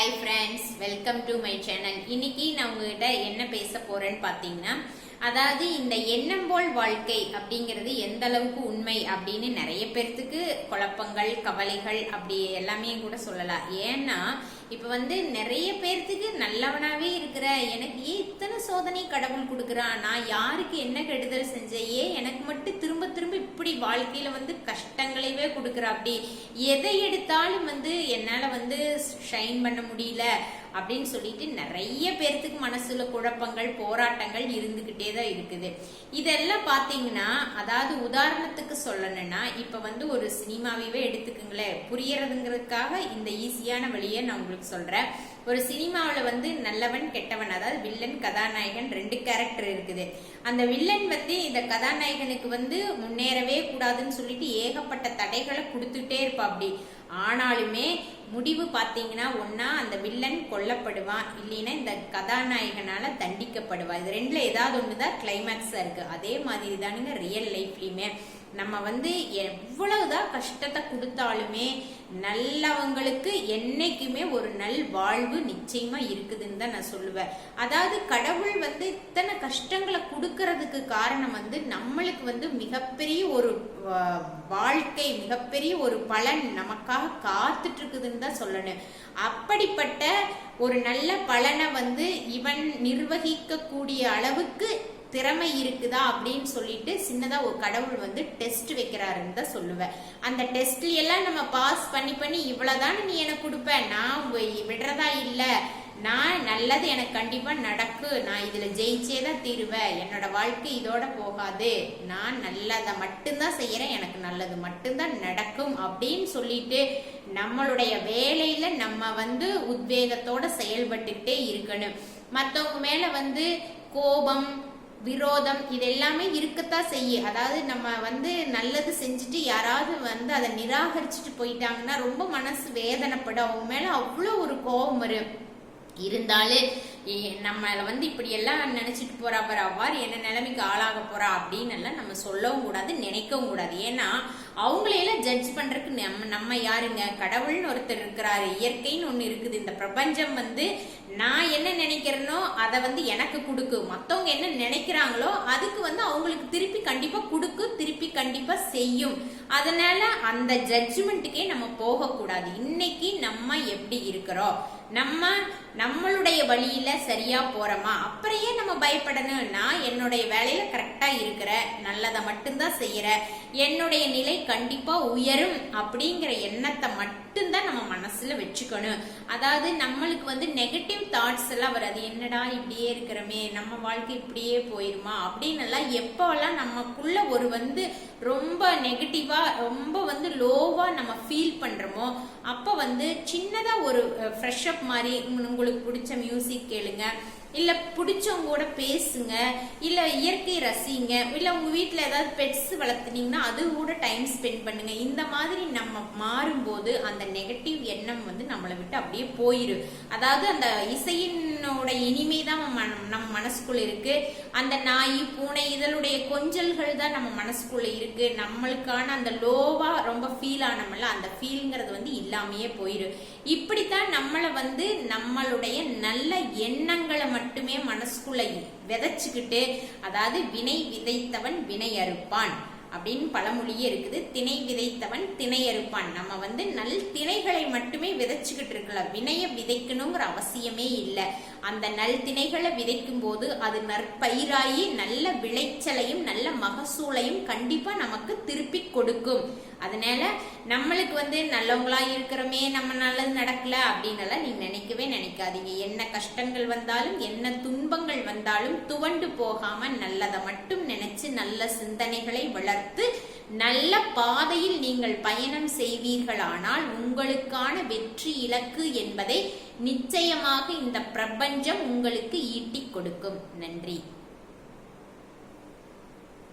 Hi friends welcome to my channel இன்னைக்கு நான் உங்ககிட்ட என்ன பேச போறேன்னு பார்த்தீங்கன்னா அதாவது இந்த எண்ணம் போல் வாழ்க்கை அப்படிங்கிறது எந்த அளவுக்கு உண்மை அப்படின்னு நிறைய பேர்த்துக்கு குழப்பங்கள் கவலைகள் அப்படி எல்லாமே கூட சொல்லலாம். ஏன்னா இப்ப வந்து நிறைய பேர்த்துக்கு நல்லவனாவே இருக்கிற எனக்கு ஏன் இத்தனை சோதனை கடவுள் கொடுக்குறான் நான் யாருக்கு என்ன கெடுதல் செஞ்சேன் ஏன் எனக்கு மட்டும் திரும்ப திரும்ப இப்படி வாழ்க்கையில வந்து கஷ்டங்கள் கொடுக்குற அப்படி எதை எடுத்தாலும் வந்து என்னால வந்து ஷைன் பண்ண முடியல. அப்படின்னு சொல்லிட்டு நிறைய பேர்த்துக்கு மனசுல குழப்பங்கள் போராட்டங்கள் இருந்துகிட்டே தான் இருக்குது. இதெல்லாம் பாத்தீங்கன்னா அதாவது உதாரணத்துக்கு சொல்லணும்னா இப்ப வந்து ஒரு சினிமாவே எடுத்துக்குங்களேன். புரியறதுங்கிறதுக்காக இந்த ஈஸியான வழியை நான் உங்களுக்கு சொல்றேன். ஒரு சினிமாவில் வந்து நல்லவன் கெட்டவன் அதாவது வில்லன் கதாநாயகன் ரெண்டு கேரக்டர் இருக்குது. அந்த வில்லன் வந்து இந்த கதாநாயகனுக்கு வந்து முன்னேறவே கூடாதுன்னு சொல்லிட்டு ஏகப்பட்ட தடைகளை கொடுத்துட்டே இருப்பா அப்படி ஆனாலுமே முடிவு பார்த்தீங்கன்னா ஒன்னா அந்த வில்லன் கொல்லப்படுவான் இல்லைன்னா இந்த கதாநாயகனால தண்டிக்கப்படுவான். இது ரெண்டுல ஏதாவது ஒண்ணுதான் கிளைமேக்ஸா இருக்கு. அதே மாதிரி தானுங்க ரியல் லைஃப்லயுமே நம்ம வந்து எவ்வளவுதான் கஷ்டத்தை கொடுத்தாலுமே நல்லவங்களுக்கு என்னைக்குமே ஒரு நல் வாழ்வு நிச்சயமா இருக்குதுன்னு தான் நான் சொல்லுவேன். அதாவது கடவுள் வந்து இத்தனை கஷ்டங்களை கொடுக்கறதுக்கு காரணம் வந்து நம்மளுக்கு வந்து மிகப்பெரிய ஒரு வாழ்க்கை மிகப்பெரிய ஒரு பலன் நமக்காக காத்துட்டு இருக்குதுன்னு தான் சொல்லணும். அப்படிப்பட்ட ஒரு நல்ல பலனை வந்து இவன் நிர்வகிக்க கூடிய அளவுக்கு திறமை இருக்குதா அப்படின்னு சொல்லிட்டு சின்னதா ஒரு கடவுள் வந்து டெஸ்ட் வைக்கிறாருன்னு தான் சொல்லுவேன். அந்த டெஸ்ட்ல எல்லாம் நம்ம பாஸ் பண்ணி பண்ணி இவ்வளோதானே நீ எனக்கு கொடுப்ப. நான் விடுறதா இல்ல. நான் நல்லது எனக்கு கண்டிப்பா நடக்கு. நான் இதுல ஜெயிச்சே தான் தீருவேன். என்னோட வாழ்க்கை இதோட போகாது. நான் நல்லதை மட்டும்தான் செய்யறேன். எனக்கு நல்லது மட்டும்தான் நடக்கும் அப்படின்னு சொல்லிட்டு நம்மளுடைய வேலையில நம்ம வந்து உத்வேகத்தோட செயல்பட்டுக்கிட்டே இருக்கணும். மத்தவங்க மேல வந்து கோபம் விரோதம் இது எல்லாமே இருக்கத்தான் செய்ய அதாவது நம்ம வந்து நல்லது செஞ்சுட்டு யாராவது வந்து அதை நிராகரிச்சுட்டு போயிட்டாங்கன்னா ரொம்ப மனசு வேதனைப்படும். அவங்க மேல அவ்வளோ ஒரு கோபம் வரும். இருந்தாலும் நம்மளை வந்து இப்படி எல்லாம் நினைச்சிட்டு போறா பாரு அவ்வாறு என்ன நிலைமைக்கு ஆளாக போறா அப்படின்னு எல்லாம் நம்ம சொல்லவும் கூடாது நினைக்கவும் கூடாது. ஏன்னா அவங்களையெல்லாம் ஜட்ஜ் பண்றதுக்கு நம்ம நம்ம யாருங்க? கடவுள்னு ஒருத்தர் இருக்கிறாரு. இயற்கைன்னு ஒன்று இருக்குது. இந்த பிரபஞ்சம் வந்து நான் என்ன நினைக்கிறேனோ அதை வந்து எனக்கு கொடுக்கு. மற்றவங்க என்ன நினைக்கிறாங்களோ அதுக்கு வந்து அவங்களுக்கு திருப்பி கண்டிப்பாக கொடுக்கு திருப்பி கண்டிப்பாக செய்யும். அதனால அந்த ஜட்ஜ்மெண்ட்டுக்கே நம்ம போகக்கூடாது. இன்னைக்கு நம்ம எப்படி இருக்கிறோம்? நம்ம நம்மளுடைய வழியில சரியா போறோமா? அப்புறம் நம்ம பயப்படணும்? நான் என்னுடைய வேலையில கரெக்டா இருக்கிறேன் நல்லதை மட்டும்தான் செய்யற என்னுடைய நிலை கண்டிப்பா உயரும் அப்படிங்கிற எண்ணத்தை மட்டும்தான் நம்ம மனசுல வச்சுக்கணும். அதாவது நம்மளுக்கு வந்து நெகட்டிவ் தாட்ஸ் எல்லாம் வராது. என்னடா இப்படியே இருக்கிறோமே நம்ம வாழ்க்கை இப்படியே போயிருமா? அப்படின்னு எல்லாம் எப்போல்லாம் நமக்குள்ள ஒரு வந்து ரொம்ப நெகட்டிவா ரொம்ப வந்து லோவா நம்ம ஃபீல் பண்றோமோ அப்ப வந்து சின்னதா ஒரு ஃப்ரெஷ் அப் மாதிரி உங்களுக்கு பிடிச்ச மியூசிக் கேளுங்க. இல்ல பிடிச்சவங்க கூட பேசுங்க இல்ல இயற்கை ரசிங்க இல்ல உங்க வீட்டில் ஏதாவது பெட்ஸ் வளர்த்துனீங்கன்னா அது கூட டைம் ஸ்பெண்ட் பண்ணுங்க. இந்த மாதிரி நம்ம மாறும்போது அந்த நெகட்டிவ் எண்ணம் வந்து நம்மளை விட்டு அப்படியே போயிடும் அதாவது அந்த இசையின் இசையினோட இனிமை தான் நம்ம நம்ம மனசுக்குள்ள இருக்கு. அந்த நாய் பூனை இதழுடைய கொஞ்சல்கள் தான் நம்ம மனசுக்குள்ள இருக்கு. நம்மளுக்கான அந்த லோவா ரொம்ப ஃபீல் ஆனமல்ல அந்த ஃபீல்ங்கிறது வந்து இல்லாமையே போயிடும் இப்படித்தான் நம்மளை வந்து நம்மளுடைய நல்ல எண்ணங்களை மட்டுமே மனசுக்குள்ள விதைச்சுக்கிட்டு அதாவது வினை விதைத்தவன் வினை அறுப்பான் அப்படின்னு பழமொழியே இருக்குது. திணை விதைத்தவன் திணை அறுப்பான் நம்ம வந்து நல் திணைகளை மட்டுமே விதைச்சுக்கிட்டு இருக்கலாம் வினைய விதைக்கணுங்கிற அவசியமே இல்லை. அந்த நல் திணைகளை விதைக்கும் போது அது நற்பயிராகி நல்ல விளைச்சலையும் நல்ல மகசூலையும் கண்டிப்பா நமக்கு திருப்பி கொடுக்கும். அதனால நம்மளுக்கு வந்து நல்லவங்களா இருக்கிறோமே நம்ம நல்லது நடக்கல அப்படின்னு எல்லாம் நீங்க நினைக்கவே நினைக்காதீங்க. என்ன கஷ்டங்கள் வந்தாலும் என்ன துன்பங்கள் வந்தாலும் துவண்டு போகாம நல்லதை மட்டும் நினைச்சு நல்ல சிந்தனைகளை வளர்த்து நல்ல பாதையில் நீங்கள் பயணம் செய்வீர்களானால் உங்களுக்கான வெற்றி இலக்கு என்பதை நிச்சயமாக இந்த பிரபஞ்சம் உங்களுக்கு ஈட்டிக் கொடுக்கும். நன்றி.